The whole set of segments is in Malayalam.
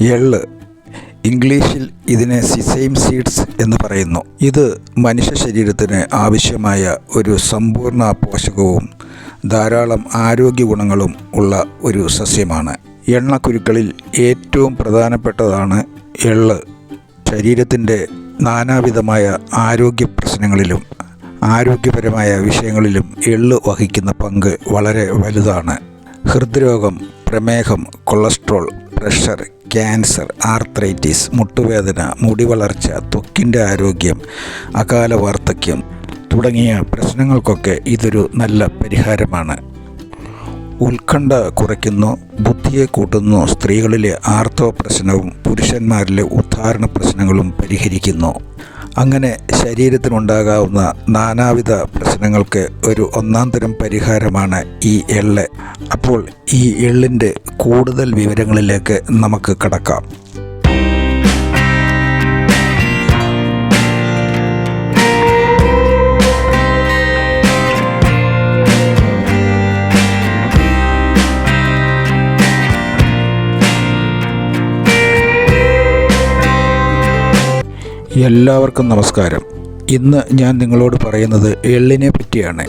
എള്ള് ഇംഗ്ലീഷിൽ ഇതിനെ സിസൈം സീഡ്സ് എന്ന് പറയുന്നു. ഇത് മനുഷ്യ ശരീരത്തിന് ആവശ്യമായ ഒരു സമ്പൂർണ പോഷകവും ധാരാളം ആരോഗ്യ ഗുണങ്ങളും ഉള്ള ഒരു സസ്യമാണ്. എണ്ണക്കുരുക്കളിൽ ഏറ്റവും പ്രധാനപ്പെട്ടതാണ് എള്ള് ശരീരത്തിന്റെ നാനാവിധമായ ആരോഗ്യ പ്രശ്നങ്ങളിലും ആരോഗ്യപരമായ വിഷയങ്ങളിലും എള്ള് വഹിക്കുന്ന പങ്ക് വളരെ വലുതാണ്. ഹൃദ്രോഗം പ്രമേഹം കൊളസ്ട്രോൾ പ്രഷർ ക്യാൻസർ ആർത്രൈറ്റിസ് മുട്ടുവേദന മുടി വളർച്ച ത്വക്കിന്റെ ആരോഗ്യം അകാല വാർദ്ധക്യം തുടങ്ങിയ പ്രശ്നങ്ങൾക്കൊക്കെ ഇതൊരു നല്ല പരിഹാരമാണ്. ഉത്കണ്ഠ കുറയ്ക്കുന്നു ബുദ്ധിയെ കൂട്ടുന്നു സ്ത്രീകളിലെ ആർത്തവ പ്രശ്നവും പുരുഷന്മാരിലെ ഉദ്ധാരണ പ്രശ്നങ്ങളും പരിഹരിക്കുന്നു. അങ്ങനെ ശരീരത്തിനുണ്ടാകാവുന്ന നാനാവിധ പ്രശ്നങ്ങൾക്ക് ഒരു ഒന്നാം തരം പരിഹാരമാണ് ഈ എള്ള്. അപ്പോൾ ഈ എള്ളിന്റെ കൂടുതൽ വിവരങ്ങളിലേക്ക് നമുക്ക് കടക്കാം. എല്ലാവർക്കും നമസ്കാരം. ഇന്ന് ഞാൻ നിങ്ങളോട് പറയുന്നത് എള്ളിനെ പറ്റിയാണ്.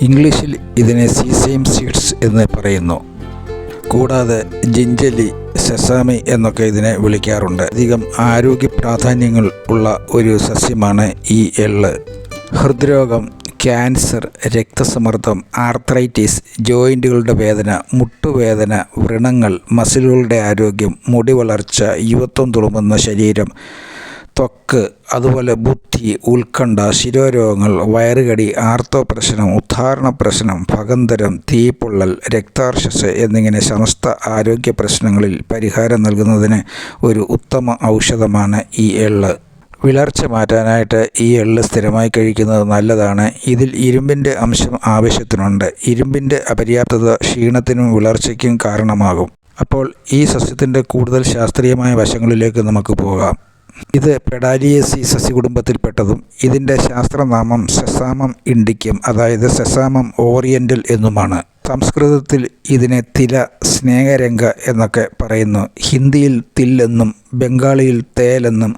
ഇംഗ്ലീഷിൽ ഇതിനെ സീസെയിം സീഡ്സ് എന്ന് പറയുന്നു. കൂടാതെ ജിഞ്ചലി സെസാമി എന്നൊക്കെ ഇതിനെ വിളിക്കാറുണ്ട്. അധികം ആരോഗ്യ പ്രാധാന്യങ്ങൾ ഉള്ള ഒരു സസ്യമാണ് ഈ എള്ള്. ഹൃദ്രോഗം ക്യാൻസർ രക്തസമ്മർദ്ദം ആർത്രൈറ്റിസ് ജോയിന്റുകളുടെ വേദന മുട്ടുവേദന വ്രണങ്ങൾ മസിലുകളുടെ ആരോഗ്യം മുടി വളർച്ച യുവത്വം തുളുമ്പുന്ന ശരീരം ത്വക്ക് അതുപോലെ ബുദ്ധി ഉത്കണ്ഠ ശിരോരോഗങ്ങൾ വയറുകടി ആർത്തോ പ്രശ്നം ഉദ്ധാരണ പ്രശ്നം ഭഗന്തരം തീപ്പൊള്ളൽ രക്താർശസ് എന്നിങ്ങനെ സമസ്ത ആരോഗ്യ പ്രശ്നങ്ങളിൽ പരിഹാരം നൽകുന്നതിന് ഒരു ഉത്തമ ഔഷധമാണ് ഈ എള്ള്. വിളർച്ച മാറ്റാനായിട്ട് ഈ എള്ള് സ്ഥിരമായി കഴിക്കുന്നത് നല്ലതാണ്. ഇതിൽ ഇരുമ്പിന്റെ അംശം ആവശ്യത്തിനുണ്ട്. ഇരുമ്പിന്റെ അപര്യാപ്തത ക്ഷീണത്തിനും വിളർച്ചയ്ക്കും കാരണമാകും. അപ്പോൾ ഈ സസ്യത്തിന്റെ കൂടുതൽ ശാസ്ത്രീയമായ വശങ്ങളിലേക്ക് നമുക്ക് പോകാം. ഇത് പെഡാലിയേസി സസ്യകുടുംബത്തിൽപ്പെട്ടതും ഇതിന്റെ ശാസ്ത്രനാമം സെസാമം ഇൻഡിക്കം അതായത് സെസാമം ഓറിയന്റൽ എന്നുമാണ്. സംസ്കൃതത്തിൽ ഇതിനെ തില സ്നേഹരംഗ എന്നൊക്കെ പറയുന്നു. ഹിന്ദിയിൽ തില്ലെന്നും ബംഗാളിയിൽ തേലെന്നും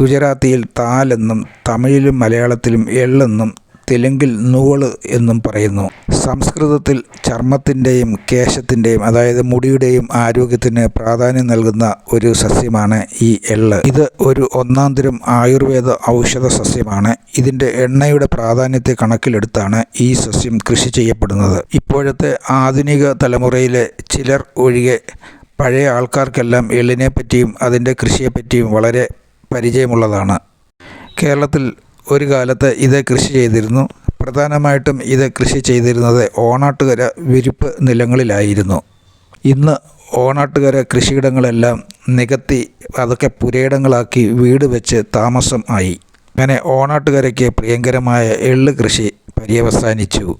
ഗുജറാത്തിയിൽ താലെന്നും തമിഴിലും മലയാളത്തിലും എള്ളെന്നും തെലുങ്കിൽ നൂൾ എന്നും പറയുന്നു. സംസ്കൃതത്തിൽ ചർമ്മത്തിന്റെയും കേശത്തിന്റെയും അതായത് മുടിയുടെയും ആരോഗ്യത്തിന് പ്രാധാന്യം നൽകുന്ന ഒരു സസ്യമാണ് ഈ എള്ള്. ഇത് ഒരു ഒന്നാം തരം ആയുർവേദ ഔഷധ സസ്യമാണ്. ഇതിന്റെ എണ്ണയുടെ പ്രാധാന്യത്തെ കണക്കിലെടുത്താണ് ഈ സസ്യം കൃഷി ചെയ്യപ്പെടുന്നത്. ഇപ്പോഴത്തെ ആധുനിക തലമുറയിലെ ചിലർ ഒഴികെ പഴയ ആൾക്കാർക്കെല്ലാം എള്ളിനെ പറ്റിയും അതിന്റെ കൃഷിയെപ്പറ്റിയും വളരെ പരിചയമുള്ളതാണ്. കേരളത്തിൽ ഒരു കാലത്ത് ഇത് കൃഷി ചെയ്തിരുന്നു. പ്രധാനമായിട്ടും ഇത് കൃഷി ചെയ്തിരുന്നത് ഓണാട്ടുകര വിരിപ്പ് നിലങ്ങളിലായിരുന്നു. ഇന്ന് ഓണാട്ടുകര കൃഷിയിടങ്ങളെല്ലാം നികത്തി അതൊക്കെ പുരയിടങ്ങളാക്കി വീട് വെച്ച് താമസം ആയി. അങ്ങനെ ഓണാട്ടുകരയ്ക്ക് പ്രിയങ്കരമായ എള്ള് കൃഷി പര്യവസാനിച്ചു.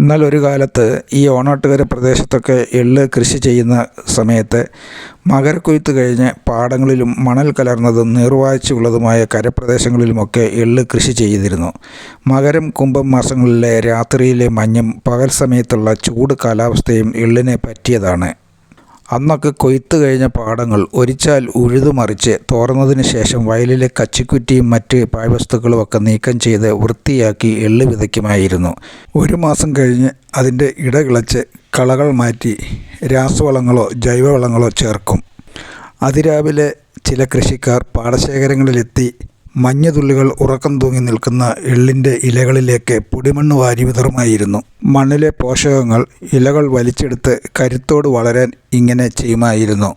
എന്നാൽ ഒരു കാലത്ത് ഈ ഓണാട്ടുകര പ്രദേശത്തൊക്കെ എള്ള് കൃഷി ചെയ്യുന്ന സമയത്ത് മകരക്കൊയ്ത്ത് കഴിഞ്ഞ് പാടങ്ങളിലും മണൽ കലർന്നതും നീർവാഴ്ചയുള്ളതുമായ കരപ്രദേശങ്ങളിലുമൊക്കെ എള്ള് കൃഷി ചെയ്തിരുന്നു. മകരം കുംഭം മാസങ്ങളിലെ രാത്രിയിലെ മഞ്ഞും പകൽ സമയത്തുള്ള ചൂട് കാലാവസ്ഥയും എള്ളിനെ പറ്റിയതാണ്. അന്നൊക്കെ കൊയ്ത്ത് കഴിഞ്ഞ പാടങ്ങൾ ഒരിച്ചാൽ ഉഴുതുമറിച്ച് തോർന്നതിന് ശേഷം വയലിലെ കച്ചിക്കുറ്റിയും മറ്റ് പാഴ്വസ്തുക്കളുമൊക്കെ നീക്കം ചെയ്ത് വൃത്തിയാക്കി എള്ള് വിതയ്ക്കുമായിരുന്നു. ഒരു മാസം കഴിഞ്ഞ് അതിന്റെ ഇടകിളച്ച് കളകൾ മാറ്റി രാസവളങ്ങളോ ജൈവവളങ്ങളോ ചേർക്കും. അതിരാവിലെ ചില കൃഷിക്കാർ പാടശേഖരങ്ങളിലെത്തി മഞ്ഞുതുള്ളികൾ ഉറക്കം തൂങ്ങി നിൽക്കുന്ന എള്ളിന്റെ ഇലകളിലേക്ക് പൊടിമണ്ണ് വാരി വിതറുമായിരുന്നു. മണ്ണിലെ പോഷകങ്ങൾ ഇലകൾ വലിച്ചെടുത്ത് കരുത്തോട് വളരാൻ ഇങ്ങനെ ചെയ്യുമായിരുന്നു.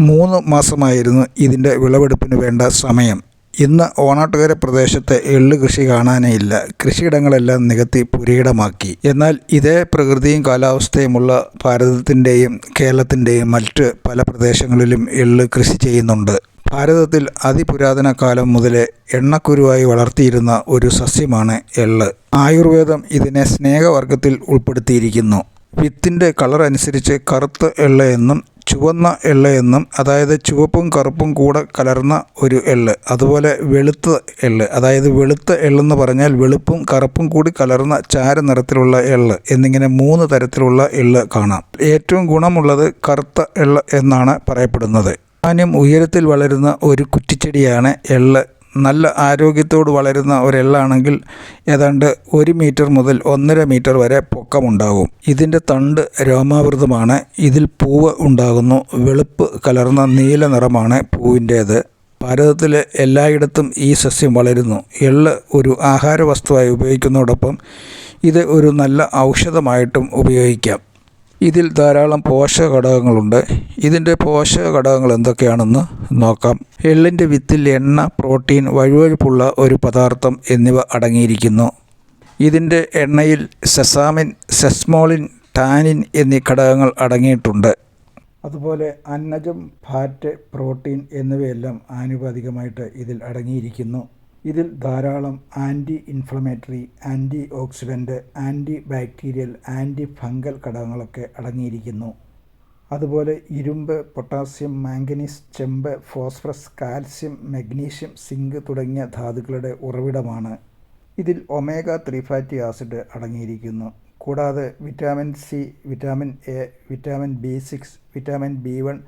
മൂന്ന് മാസമായിരുന്നു ഇതിന്റെ വിളവെടുപ്പിന് വേണ്ട സമയം. ഇന്ന് ഓണാട്ടുകര പ്രദേശത്തെ എള്ളു കൃഷി കാണാനേ ഇല്ല കൃഷിയിടങ്ങളെല്ലാം നികത്തി പുരയിടമാക്കി. എന്നാൽ ഇതേ പ്രകൃതിയും കാലാവസ്ഥയുമുള്ള ഭാരതത്തിന്റെയും കേരളത്തിന്റെയും മറ്റ് പല പ്രദേശങ്ങളിലും എള്ള് കൃഷി ചെയ്യുന്നുണ്ട്. ഭാരതത്തിൽ അതിപുരാതന കാലം മുതലേ എണ്ണക്കുരുവായി വളർത്തിയിരുന്ന ഒരു സസ്യമാണ് എള്ള്. ആയുർവേദം ഇതിനെ സ്നേഹവർഗത്തിൽ ഉൾപ്പെടുത്തിയിരിക്കുന്നു. വിത്തിന്റെ കളർ അനുസരിച്ച് കറുത്ത എള്ള എന്നും ചുവന്ന എള്ള എന്നും അതായത് ചുവപ്പും കറുപ്പും കൂടെ കലർന്ന ഒരു എള്ള്. അതുപോലെ വെളുത്ത എള്ള് അതായത് വെളുത്ത എള്ളെന്ന് പറഞ്ഞാൽ വെളുപ്പും കറുപ്പും കൂടി കലർന്ന ചാര നിറത്തിലുള്ള എള്ള് എന്നിങ്ങനെ മൂന്ന് തരത്തിലുള്ള എള്ള് കാണാം. ഏറ്റവും ഗുണമുള്ളത് കറുത്ത എള്ള് എന്നാണ് പറയപ്പെടുന്നത്. ധാന്യം ഉയരത്തിൽ വളരുന്ന ഒരു കുറ്റിച്ചെടിയാണ് എള്ള്. നല്ല ആരോഗ്യത്തോട് വളരുന്ന ഒരെള്ളാണെങ്കിൽ ഏതാണ്ട് ഒരു മീറ്റർ മുതൽ ഒന്നര മീറ്റർ വരെ പൊക്കമുണ്ടാകും. ഇതിന്റെ തണ്ട് രോമാവൃതമാണ്. ഇതിൽ പൂവ് ഉണ്ടാകുന്നു. വെളുപ്പ് കലർന്ന നീല നിറമാണ് പൂവിന്റേത്. ഭാരതത്തിൽ എല്ലായിടത്തും ഈ സസ്യം വളരുന്നു. എള്ള് ഒരു ആഹാര വസ്തുവായി ഉപയോഗിക്കുന്നതോടൊപ്പം ഇത് ഒരു നല്ല ഔഷധമായിട്ടും ഉപയോഗിക്കാം. ഇതിൽ ധാരാളം പോഷക ഘടകങ്ങളുണ്ട് ഇതിന്റെ പോഷക ഘടകങ്ങൾ എന്തൊക്കെയാണെന്ന് നോക്കാം. എള്ളിന്റെ വിത്തിൽ എണ്ണ പ്രോട്ടീൻ വഴുവഴുപ്പുള്ള ഒരു പദാർത്ഥം എന്നിവ അടങ്ങിയിരിക്കുന്നു. ഇതിന്റെ എണ്ണയിൽ സെസാമിൻ സെസ്മോളിൻ ടാനിൻ എന്നീ ഘടകങ്ങൾ അടങ്ങിയിട്ടുണ്ട്. അതുപോലെ അന്നജം ഫാറ്റ് പ്രോട്ടീൻ എന്നിവയെല്ലാം ആനുപാതികമായിട്ട് ഇതിൽ അടങ്ങിയിരിക്കുന്നു. ഇതിൽ ധാരാളം anti inflammatory anti oxidant anti bacterial anti fungal ഘടകങ്ങളൊക്കെ അടങ്ങിയിരിക്കുന്നു. അതുപോലെ ഇരുമ്പ് പൊട്ടാസ്യം മാംഗനീസ് ചെമ്പ് ഫോസ്ഫറസ് കാൽസ്യം മഗ്നീഷ്യം സിങ്ക് തുടങ്ങിയ ധാതുക്കളുടെ ഉറവിടമാണ്. ഇതിൽ ഒമേഗ ത്രീ ഫാറ്റി ആസിഡ് അടങ്ങിയിരിക്കുന്നു. കൂടാതെ vitamin C vitamin A vitamin B six vitamin B one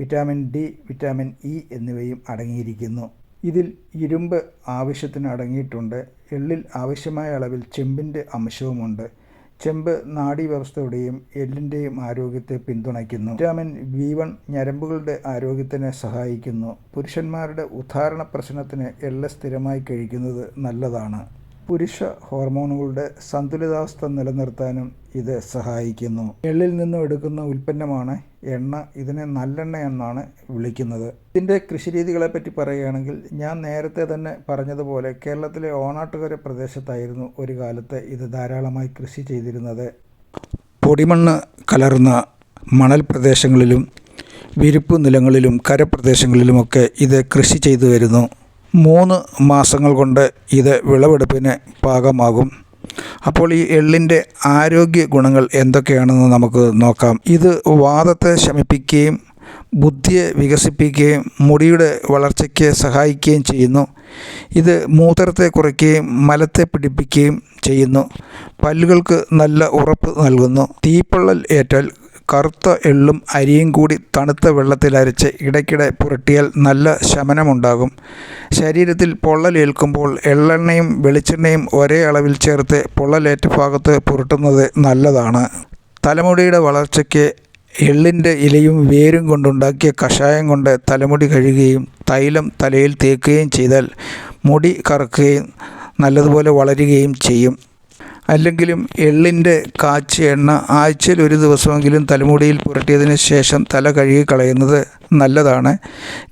vitamin D vitamin E എന്നിവയും അടങ്ങിയിരിക്കുന്നു. ഇതിൽ ഇരുമ്പ് ആവശ്യത്തിന് അടങ്ങിയിട്ടുണ്ട്. എള്ളിൽ ആവശ്യമായ അളവിൽ ചെമ്പിന്റെ അംശവുമുണ്ട്. ചെമ്പ് നാഡീവ്യവസ്ഥയുടെയും എല്ലിന്റെയും ആരോഗ്യത്തെ പിന്തുണയ്ക്കുന്നു. വിറ്റാമിൻ ബി വൺ ഞരമ്പുകളുടെ ആരോഗ്യത്തിനെ സഹായിക്കുന്നു. പുരുഷന്മാരുടെ ഉദ്ധാരണ പ്രശ്നത്തിന് എള്ള് സ്ഥിരമായി കഴിക്കുന്നത് നല്ലതാണ്. പുരുഷ ഹോർമോണുകളുടെ സന്തുലിതാവസ്ഥ നിലനിർത്താനും ഇത് സഹായിക്കുന്നു. എള്ളിൽ നിന്നും എടുക്കുന്ന ഉൽപ്പന്നമാണ് എണ്ണ. ഇതിനെ നല്ലെണ്ണ എന്നാണ് വിളിക്കുന്നത്. ഇതിന്റെ കൃഷിരീതികളെ പറ്റി പറയുകയാണെങ്കിൽ ഞാൻ നേരത്തെ തന്നെ പറഞ്ഞതുപോലെ കേരളത്തിലെ ഓണാട്ടുകര പ്രദേശത്തായിരുന്നു ഒരു കാലത്ത് ഇത് ധാരാളമായി കൃഷി ചെയ്തിരുന്നത്. പൊടിമണ്ണ് കലർന്ന മണൽ പ്രദേശങ്ങളിലും വിരിപ്പ് നിലങ്ങളിലും കരപ്രദേശങ്ങളിലുമൊക്കെ ഇത് കൃഷി ചെയ്തു വരുന്നു. മൂന്ന് മാസങ്ങൾ കൊണ്ട് ഇത് വിളവെടുപ്പിന് പാകമാകും. അപ്പോൾ ഈ എള്ളിന്റെ ആരോഗ്യ ഗുണങ്ങൾ എന്തൊക്കെയാണെന്ന് നമുക്ക് നോക്കാം. ഇത് വാദത്തെ ശമിപ്പിക്കുകയും ബുദ്ധിയെ വികസിപ്പിക്കുകയും മുടിയുടെ വളർച്ചയ്ക്ക് സഹായിക്കുകയും ചെയ്യുന്നു. ഇത് മൂത്രത്തെ കുറയ്ക്കുകയും മലത്തെ പിടിപ്പിക്കുകയും ചെയ്യുന്നു. പല്ലുകൾക്ക് നല്ല ഉറപ്പ് നൽകുന്നു. തീപ്പൊള്ളൽ ഏറ്റാൽ കറുത്ത എള്ളും അരിയും കൂടി തണുത്ത വെള്ളത്തിലരച്ച് ഇടയ്ക്കിടെ പുരട്ടിയാൽ നല്ല ശമനമുണ്ടാകും. ശരീരത്തിൽ പൊള്ളലേൽക്കുമ്പോൾ എള്ളെണ്ണയും വെളിച്ചെണ്ണയും ഒരേ അളവിൽ ചേർത്ത് പൊള്ളലേറ്റ ഭാഗത്ത് പുരട്ടുന്നത് നല്ലതാണ്. തലമുടിയുടെ വളർച്ചയ്ക്ക് എള്ളിന്റെ ഇലയും വേരും കൊണ്ടുണ്ടാക്കിയ കഷായം കൊണ്ട് തലമുടി കഴുകുകയും തൈലം തലയിൽ തേക്കുകയും ചെയ്താൽ മുടി കറക്കുകയും നല്ലതുപോലെ വളരുകയും ചെയ്യും. അല്ലെങ്കിലും എള്ളിന്റെ കാച്ചിയ എണ്ണ ആഴ്ചയിൽ ഒരു ദിവസമെങ്കിലും തലമുടിയിൽ പുരട്ടിയതിന് ശേഷം തല കഴുകി കളയുന്നത് നല്ലതാണ്.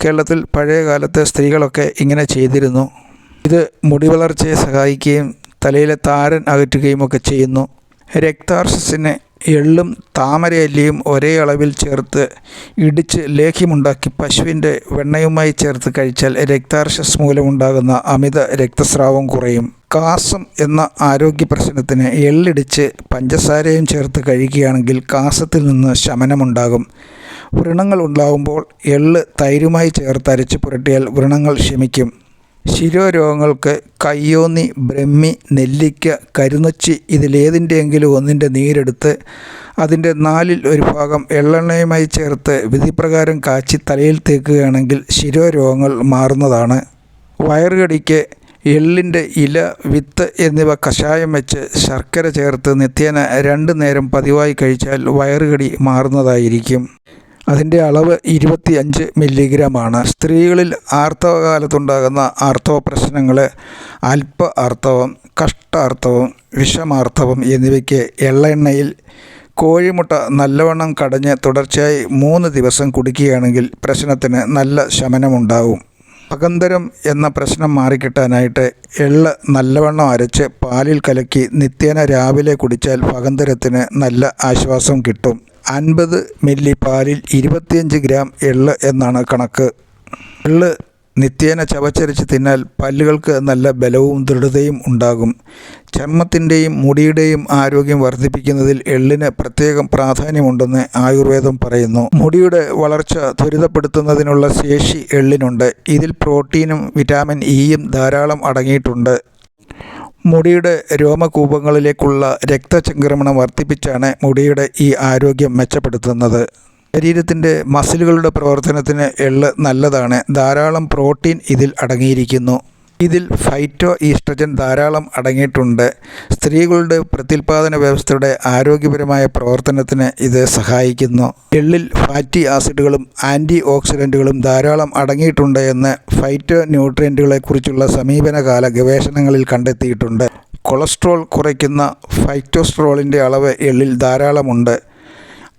കേരളത്തിൽ പഴയ കാലത്ത് സ്ത്രീകളൊക്കെ ഇങ്ങനെ ചെയ്തിരുന്നു. ഇത് മുടി വളർച്ചയെ സഹായിക്കുകയും തലയിലെ താരൻ അകറ്റുകയും ഒക്കെ ചെയ്യുന്നു. രക്താർസസിനെ എള്ളും താമരയല്ലിയും ഒരേ അളവിൽ ചേർത്ത് ഇടിച്ച് ലേഹ്യമുണ്ടാക്കി പശുവിന്റെ വെണ്ണയുമായി ചേർത്ത് കഴിച്ചാൽ രക്താർശസ് മൂലമുണ്ടാകുന്ന അമിത രക്തസ്രാവം കുറയും. കാസം എന്ന ആരോഗ്യ പ്രശ്നത്തിന് എള്ളിടിച്ച് പഞ്ചസാരയും ചേർത്ത് കഴിക്കുകയാണെങ്കിൽ കാസത്തിൽ നിന്ന് ശമനമുണ്ടാകും. വ്രണങ്ങൾ ഉണ്ടാകുമ്പോൾ എള്ള് തൈരുമായി ചേർത്ത് അരച്ച് പുരട്ടിയാൽ വ്രണങ്ങൾ ശമിക്കും. ശിരോരോഗങ്ങൾക്ക് കയ്യോന്നി ബ്രഹ്മി നെല്ലിക്ക കരുന്നച്ചി ഇതിലേതിന്റെയെങ്കിലും ഒന്നിന്റെ നീരെടുത്ത് അതിന്റെ നാലിൽ ഒരു ഭാഗം എള്ളെണ്ണയുമായി ചേർത്ത് വിധിപ്രകാരം കാച്ചി തലയിൽ തേക്കുകയാണെങ്കിൽ ശിരോരോഗങ്ങൾ മാറുന്നതാണ്. വയറുകടിക്ക് എള്ളിന്റെ ഇല വിത്ത് എന്നിവ കഷായം വെച്ച് ശർക്കര ചേർത്ത് നിത്യേന രണ്ട് നേരം പതിവായി കഴിച്ചാൽ വയറുകടി മാറുന്നതായിരിക്കും. അതിന്റെ അളവ് ഇരുപത്തിയഞ്ച് മില്ലിഗ്രാമാണ്. സ്ത്രീകളിൽ ആർത്തവകാലത്തുണ്ടാകുന്ന ആർത്തവ പ്രശ്നങ്ങൾ അല്പ ആർത്തവം കഷ്ടാർത്തവം വിഷമാർത്തവം എന്നിവയ്ക്ക് എള്ളെണ്ണയിൽ കോഴിമുട്ട നല്ലവണ്ണം കടഞ്ഞ് തുടർച്ചയായി മൂന്ന് ദിവസം കുടിക്കുകയാണെങ്കിൽ പ്രശ്നത്തിന് നല്ല ശമനമുണ്ടാവും. അകന്തരം എന്ന പ്രശ്നം മാറിക്കിട്ടാനായിട്ട് എള്ള് നല്ലവണ്ണം അരച്ച് പാലിൽ കലക്കി നിത്യേന രാവിലെ കുടിച്ചാൽ ഭഗന്തരത്തിന് നല്ല ആശ്വാസം കിട്ടും. അൻപത് മില്ലി പാലിൽ ഇരുപത്തിയഞ്ച് ഗ്രാം എള്ള് എന്നാണ് കണക്ക്. എള്ള് നിത്യേന ചവച്ചരച്ച് തിന്നാൽ പല്ലുകൾക്ക് നല്ല ബലവും ദൃഢതയും ഉണ്ടാകും. ചർമ്മത്തിന്റെയും മുടിയുടെയും ആരോഗ്യം വർദ്ധിപ്പിക്കുന്നതിൽ എള്ളിന് പ്രത്യേകം പ്രാധാന്യമുണ്ടെന്ന് ആയുർവേദം പറയുന്നു. മുടിയുടെ വളർച്ച ത്വരിതപ്പെടുത്തുന്നതിനുള്ള ശേഷി എള്ളിനുണ്ട്. ഇതിൽ പ്രോട്ടീനും വിറ്റാമിൻ ഇയും ധാരാളം അടങ്ങിയിട്ടുണ്ട്. മുടിയുടെ രോമകൂപങ്ങളിലേക്കുള്ള രക്തചംക്രമണം വർദ്ധിപ്പിച്ചാണ് മുടിയുടെ ഈ ആരോഗ്യം മെച്ചപ്പെടുത്തുന്നത്. ശരീരത്തിന്റെ മസിലുകളുടെ പ്രവർത്തനത്തിന് എള്ള് നല്ലതാണ്. ധാരാളം പ്രോട്ടീൻ ഇതിൽ അടങ്ങിയിരിക്കുന്നു. ഇതിൽ ഫൈറ്റോ ഈസ്ട്രജൻ ധാരാളം അടങ്ങിയിട്ടുണ്ട്. സ്ത്രീകളുടെ പ്രത്യുൽപാദന വ്യവസ്ഥയുടെ ആരോഗ്യപരമായ പ്രവർത്തനത്തിന് ഇത് സഹായിക്കുന്നു. എള്ളിൽ ഫാറ്റി ആസിഡുകളും ആന്റി ഓക്സിഡന്റുകളും ധാരാളം അടങ്ങിയിട്ടുണ്ട് എന്ന് ഫൈറ്റോ ന്യൂട്രിയന്റുകളെക്കുറിച്ചുള്ള സമീപനകാല ഗവേഷണങ്ങളിൽ കണ്ടെത്തിയിട്ടുണ്ട്. കൊളസ്ട്രോൾ കുറയ്ക്കുന്ന ഫൈറ്റോസ്ട്രോളിന്റെ അളവ് എള്ളിൽ ധാരാളമുണ്ട്.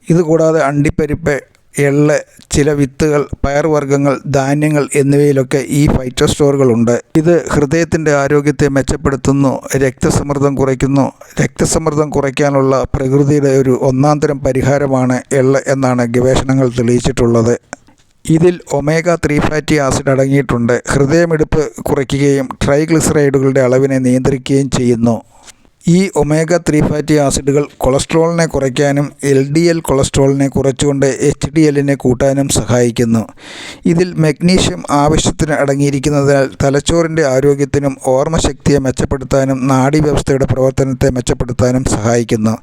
ഇതുകൂടാതെ അണ്ടിപ്പരിപ്പ് എള്ള് ചില വിത്തുകൾ പയർവർഗങ്ങൾ ധാന്യങ്ങൾ എന്നിവയിലൊക്കെ ഈ ഫൈറ്റോസ്റ്റോറുകളുണ്ട് ഇത് ഹൃദയത്തിന്റെ ആരോഗ്യത്തെ മെച്ചപ്പെടുത്തുന്നു രക്തസമ്മർദ്ദം കുറയ്ക്കുന്നു. രക്തസമ്മർദ്ദം കുറയ്ക്കാനുള്ള പ്രകൃതിയുടെ ഒരു ഒന്നാം തരം പരിഹാരമാണ് എള്ള് എന്നാണ് ഗവേഷണങ്ങൾ തെളിയിച്ചിട്ടുള്ളത്. ഇതിൽ ഒമേഗ ത്രീ ഫാറ്റി ആസിഡ് അടങ്ങിയിട്ടുണ്ട്. ഹൃദയമിടിപ്പ് കുറയ്ക്കുകയും ട്രൈഗ്ലിസറൈഡുകളുടെ അളവിനെ നിയന്ത്രിക്കുകയും ചെയ്യുന്നു. ഈ ഒമേഗ ത്രീ ഫാറ്റി ആസിഡുകൾ കൊളസ്ട്രോളിനെ കുറയ്ക്കാനും എൽ ഡി എൽ കൊളസ്ട്രോളിനെ കുറച്ചുകൊണ്ട് എച്ച് ഡി എല്ലിനെ കൂട്ടാനും സഹായിക്കുന്നു. ഇതിൽ മഗ്നീഷ്യം ആവശ്യത്തിന് അടങ്ങിയിരിക്കുന്നതിനാൽ തലച്ചോറിന്റെ ആരോഗ്യത്തിനും ഓർമ്മശക്തിയെ മെച്ചപ്പെടുത്താനും നാഡീവ്യവസ്ഥയുടെ പ്രവർത്തനത്തെ മെച്ചപ്പെടുത്താനും സഹായിക്കുന്നു.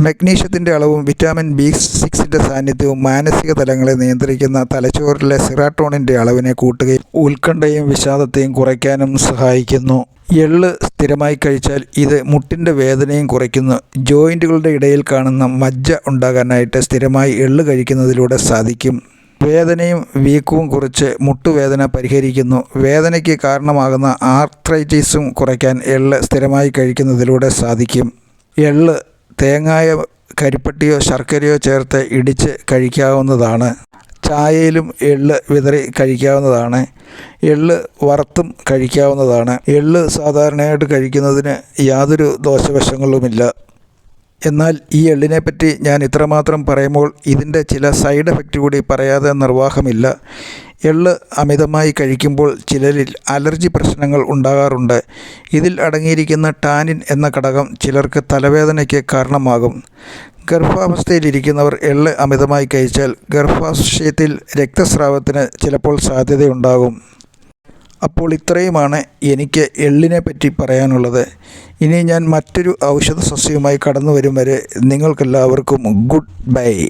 മഗ്നീഷ്യത്തിന്റെ അളവും വിറ്റാമിൻ ബി സിക്സിന്റെ സാന്നിധ്യവും മാനസിക തലങ്ങളെ നിയന്ത്രിക്കുന്ന തലച്ചോറിലെ സിറാട്ടോണിന്റെ അളവിനെ കൂട്ടുകയും ഉത്കണ്ഠയും വിഷാദത്തെയും കുറയ്ക്കാനും സഹായിക്കുന്നു. എള്ള് സ്ഥിരമായി കഴിച്ചാൽ ഇത് മുട്ടിന്റെ വേദനയും കുറയ്ക്കുന്നു. ജോയിന്റുകളുടെ ഇടയിൽ കാണുന്ന മജ്ജ ഉണ്ടാകാനായിട്ട് സ്ഥിരമായി എള്ള് കഴിക്കുന്നതിലൂടെ സാധിക്കും. വേദനയും വീക്കവും കുറച്ച് മുട്ടുവേദന പരിഹരിക്കുന്നു. വേദനയ്ക്ക് കാരണമാകുന്ന ആർത്രൈറ്റിസും കുറയ്ക്കാൻ എള്ള് സ്ഥിരമായി കഴിക്കുന്നതിലൂടെ സാധിക്കും. എള്ള് തേങ്ങായ കരിപ്പട്ടിയോ ശർക്കരയോ ചേർത്ത് ഇടിച്ച് കഴിക്കാവുന്നതാണ്. ചായയിലും എള്ള് വിതറി കഴിക്കാവുന്നതാണ്. എള്ള് വറുത്തും കഴിക്കാവുന്നതാണ്. എള്ള് സാധാരണയായിട്ട് കഴിക്കുന്നതിന് യാതൊരു ദോഷവശങ്ങളുമില്ല. എന്നാൽ ഈ എള്ളിനെപ്പറ്റി ഞാൻ ഇത്രമാത്രം പറയുമ്പോൾ ഇതിന്റെ ചില സൈഡ് എഫക്റ്റ് കൂടി പറയാതെ നിർവാഹമില്ല. എള്ള് അമിതമായി കഴിക്കുമ്പോൾ ചിലരിൽ അലർജി പ്രശ്നങ്ങൾ ഉണ്ടാകാറുണ്ട്. ഇതിൽ അടങ്ങിയിരിക്കുന്ന ടാനിൻ എന്ന ഘടകം ചിലർക്ക് തലവേദനയ്ക്ക് കാരണമാകും. ഗർഭാവസ്ഥയിലിരിക്കുന്നവർ എള്ള് അമിതമായി കഴിച്ചാൽ ഗർഭാശയത്തിൽ രക്തസ്രാവത്തിന് ചിലപ്പോൾ സാധ്യതയുണ്ടാകും. അപ്പോൾ ഇത്രയുമാണ് എനിക്ക് എള്ളിനെ പറ്റി പറയാനുള്ളത്. ഇനി ഞാൻ മറ്റൊരു ഔഷധ സസ്യവുമായി കടന്നു വരും വരെ നിങ്ങൾക്കെല്ലാവർക്കും ഗുഡ് ബൈ.